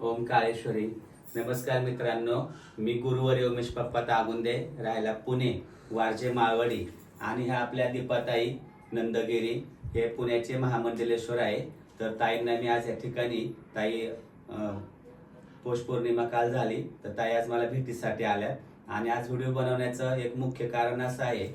ओम काळेश्वरी. नमस्कार मित्रांनो मी गुरुवारी उमेश पप्पा तागुंदे राहायला पुणे वारजे माळवडी आणि ह्या आपल्या दीपाताई नंदगिरी हे पुण्याचे महामंडलेश्वर आहे. तर ताईंना मी आज या ठिकाणी ताई अं, पौर्णिमा काल झाली तर ताई आज मला भेटीसाठी आल्या. आणि आज व्हिडिओ बनवण्याचं एक मुख्य कारण असं आहे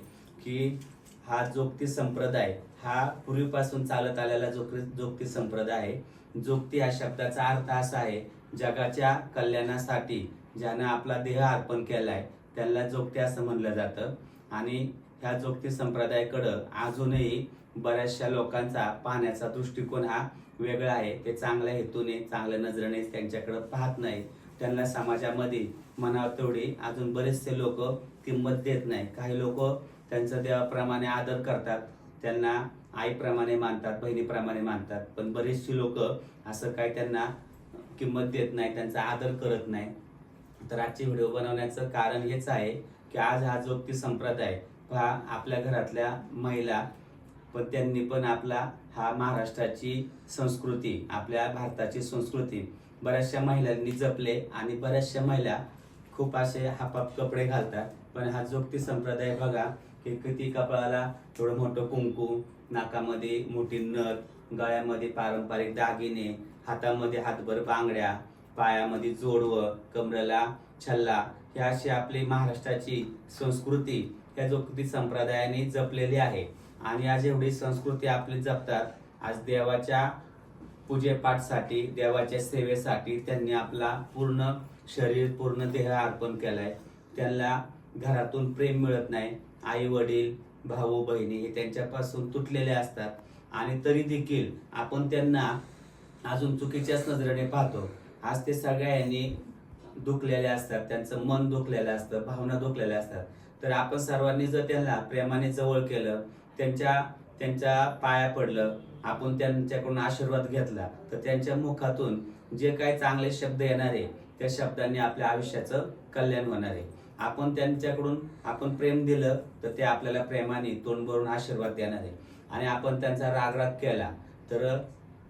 की हा जोगती संप्रदाय हा पूर्वीपासून चालत आलेला जोक जोगती संप्रदाय आहे जोगती या शब्दाचा अर्थ असा आहे जगाच्या कल्याणासाठी ज्यानं आपला देह अर्पण केलाय त्याला जोगती असं म्हणलं जातं. आणि ह्या जोगती संप्रदायाकडं अजूनही बऱ्याचशा लोकांचा पाहण्याचा दृष्टिकोन हा वेगळा आहे. ते चांगल्या हेतूने चांगल्या नजरेने त्यांच्याकडे पाहत नाही त्यांना समाजामध्ये म्हणावं तेवढी अजून बरेचसे लोक किंमत देत नाही काही लोक त्यांचं देवाप्रमाणे आदर करतात. त्यांना आईप्रमाणे मानतात बहिणीप्रमाणे मानतात. पण बरीचशी लोक असं काय त्यांना किंमत देत नाही त्यांचा आदर करत नाही. तर आजचे व्हिडिओ बनवण्याचं कारण हेच आहे की आज हा जोगती संप्रदाय हा आपल्या घरातल्या महिला पण त्यांनी पण आपला हा महाराष्ट्राची संस्कृती आपल्या भारताची संस्कृती. बऱ्याचशा महिलांनी जपले आणि बऱ्याचशा महिला खूप असे हापाप कपडे घालतात. पण हा जोगती संप्रदाय बघा की किती कपाळाला थोडं मोठं कुंकू नाकामध्ये मोठी नथ गळ्यामध्ये पारंपरिक दागिने हातामध्ये हातभर बांगड्या पायामध्ये जोडवं कमरेला छल्ला हे अशी आपली महाराष्ट्राची संस्कृती या किती संप्रदायाने जपलेली आहे. आणि आज एवढी संस्कृती आपली जपतात आज देवाच्या पूजेपाठसाठी देवाच्या सेवेसाठी त्यांनी आपला पूर्ण शरीर पूर्ण देह अर्पण केलाय. त्यांना घरातून प्रेम मिळत नाही. आई वडील भाऊ बहिणी हे त्यांच्यापासून तुटलेले असतात. आणि तरी देखील आपण त्यांना अजून चुकीच्याच नजरेने पाहतो. आज ते सगळ्यांनी दुखलेले असतात. त्यांचं मन दुखलेलं असतं. भावना दुखलेल्या असतात. तर आपण सर्वांनी जर त्यांना प्रेमाने जवळ केलं त्यांच्या त्यांच्या पाया पडलं आपण त्यांच्याकडून आशीर्वाद घेतला तर त्यांच्या मुखातून जे काही चांगले शब्द येणार आहे त्या शब्दांनी आपल्या आयुष्याचं कल्याण होणार आहे. आपण त्यांच्याकडून आपण प्रेम दिलं तर ते आपल्याला प्रेमाने तोंड भरून आशीर्वाद देणार आहे. आणि आपण त्यांचा रागराग केला तर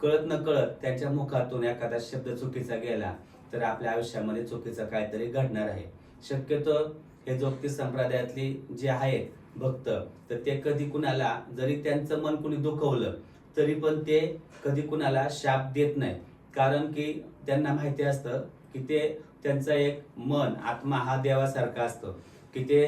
कळत न कळत त्यांच्या मुखातून एखादा शब्द चुकीचा गेला तर आपल्या आयुष्यामध्ये चुकीचं काहीतरी घडणार आहे. शक्यतो हे जोगती संप्रदायातली जे आहेत भक्त तर ते कधी कुणाला जरी त्यांचं मन कुणी दुखवलं तरी पण ते कधी कुणाला शाप देत नाही कारण की त्यांना माहिती असतं की ते त्यांचं एक मन आत्मा हा देवासारखा असतो. की ते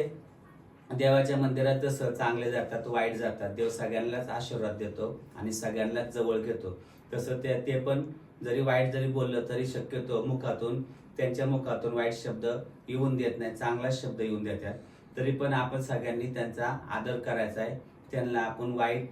देवाच्या मंदिरात जसं चांगले जातात वाईट जातात. देव सगळ्यांनाच आशीर्वाद देतो आणि सगळ्यांनाच जवळ घेतो. तसं ते ते पण जरी वाईट जरी बोललं तरी शक्यतो मुखातून त्यांच्या मुखातून वाईट शब्द येऊन देत नाही चांगला शब्द येऊन देतात. तरी पण आपण सगळ्यांनी त्यांचा आदर करायचा आहे. त्यांना आपण वाईट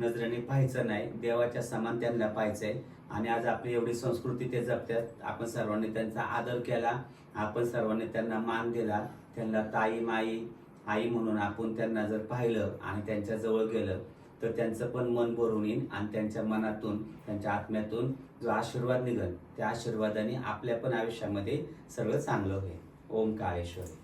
नजरेने पाहायचं नाही देवाच्या समान त्यांना पाहायचंय. आणि आज आपली एवढी संस्कृती ते जपतात. आपण सर्वांनी त्यांचा आदर केला. आपण सर्वांनी त्यांना मान दिला. त्यांना ताई माई आई म्हणून आपण त्यांना जर पाहिलं आणि त्यांच्या जवळ गेलं तर त्यांचं पण मन भरून येईल आणि त्यांच्या मनातून त्यांच्या आत्म्यातून जो आशीर्वाद निघल त्या आशीर्वादाने आपल्या पण आयुष्यामध्ये सगळं चांगलं होईल. ओम काळेश्वरी